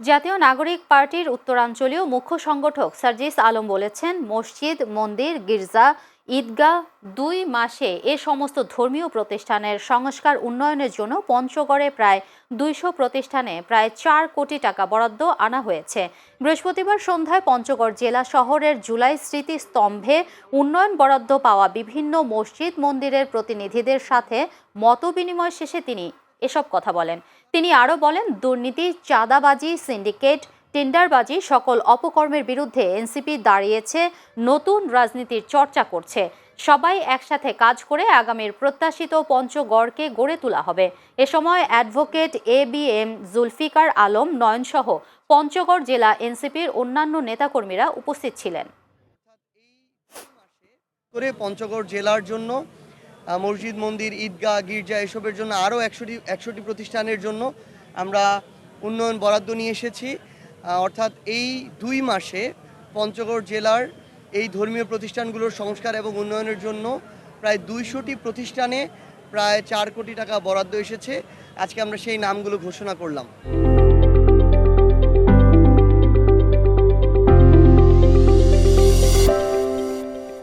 জাতীয় নাগরিক পার্টির উত্তরাঞ্চলীয় মুখ্য সংগঠক সার্জিস আলম বলেছেন, মসজিদ, মন্দির, গির্জা, ঈদগাহ দুই মাসে এ সমস্ত ধর্মীয় প্রতিষ্ঠানের সংস্কার উন্নয়নের জন্য পঞ্চগড়ে প্রায় দুইশো প্রতিষ্ঠানে প্রায় চার কোটি টাকা বরাদ্দ আনা হয়েছে। বৃহস্পতিবার সন্ধ্যায় পঞ্চগড় জেলা শহরের জুলাই স্মৃতি স্তম্ভে উন্নয়ন বরাদ্দ পাওয়া বিভিন্ন মসজিদ, মন্দিরের প্রতিনিধিদের সাথে মতবিনিময় শেষে তিনি এসব কথা বলেন। তিনি আরও বলেন, দুর্নীতি, চাঁদাবাজি, সিন্ডিকেট, টেন্ডারবাজি সকল অপকর্মের বিরুদ্ধে এনসিপি দাঁড়িয়েছে, নতুন রাজনীতির চর্চা করছে। সবাই একসাথে কাজ করে আগামীর প্রত্যাশিত পঞ্চগড়কে গড়ে তোলা হবে। এ সময় advocate A B M Zulfikar Alam নয়নসহ Panchagarh জেলা এনসিপির অন্যান্য নেতাকর্মীরা উপস্থিত ছিলেন। করে পঞ্চগড় জেলার জন্য মসজিদ, মন্দির, ঈদগাহ, গির্জা, এসবের জন্য আরও একশোটি একশোটি প্রতিষ্ঠানের জন্য আমরা উন্নয়ন বরাদ্দ নিয়ে এসেছি। অর্থাৎ এই দুই মাসে পঞ্চগড় জেলার এই ধর্মীয় প্রতিষ্ঠানগুলোর সংস্কার এবং উন্নয়নের জন্য প্রায় দুইশোটি প্রতিষ্ঠানে প্রায় চার কোটি টাকা বরাদ্দ এসেছে। আজকে আমরা সেই নামগুলো ঘোষণা করলাম।